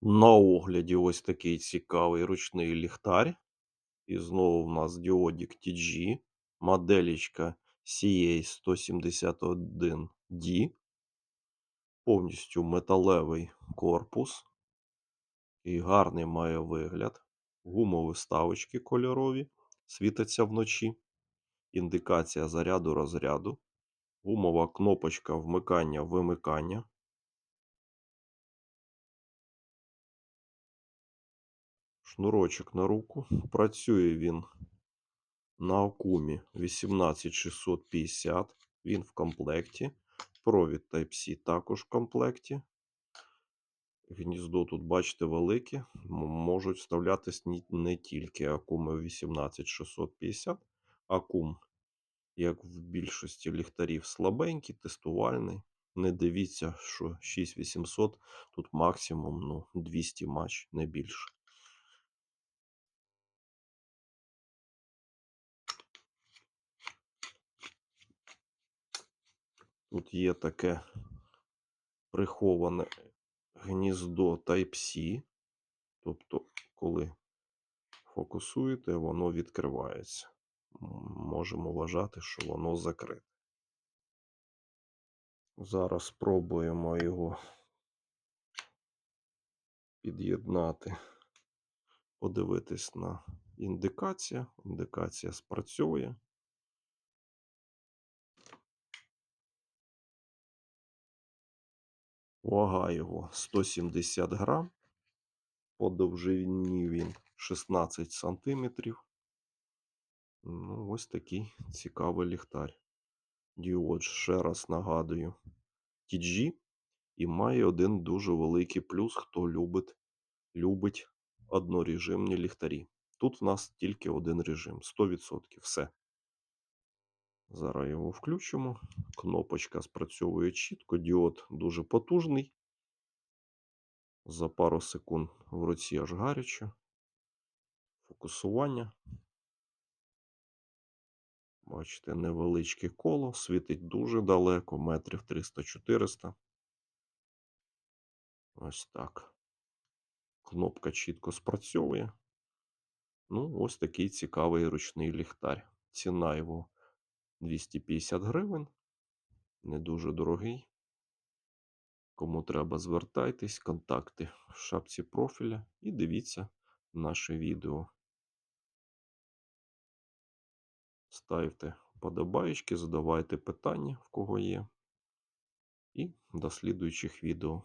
На огляді ось такий цікавий ручний ліхтар. І знову в нас діодік TG, моделічка CA171D, повністю металевий корпус. І гарний має вигляд. Гумові вставочки кольорові, світяться вночі. Індикація заряду розряду. Гумова кнопочка вмикання-вимикання. Шнурочок на руку. Працює він на акумі 18650. Він в комплекті. Провід Type-C також в комплекті. Гніздо тут, бачите, велике. Можуть вставлятись не тільки акуми 18650. Акум, як в більшості ліхтарів, слабенький, тестувальний. Не дивіться, що 6800 тут максимум ну, 200 матч, не більше. Тут є таке приховане гніздо Type-C. Тобто, коли фокусуєте, воно відкривається. Можемо вважати, що воно закрите. Зараз спробуємо його під'єднати, подивитись на індикацію. Індикація спрацьовує. Вага його 170 грам. По довжині він 16 сантиметрів. Ну, ось такий цікавий ліхтар. Діод, ще раз нагадую, TG і має один дуже великий плюс, хто любить, любить однорежимні ліхтарі. Тут в нас тільки один режим 100%. Все. Зараз його включимо. Кнопочка спрацьовує чітко, діод дуже потужний. За пару секунд в руці аж гаряче. Фокусування. Бачите, невеличке коло, світить дуже далеко, метрів 300-400. Ось так. Кнопка чітко спрацьовує. Ну, ось такий цікавий ручний ліхтар. Ціна його 250 гривень. Не дуже дорогий. Кому треба, звертайтесь, контакти в шапці профіля і дивіться наше відео. Ставте вподобаєчки, задавайте питання, в кого є. І до слідуючих відео.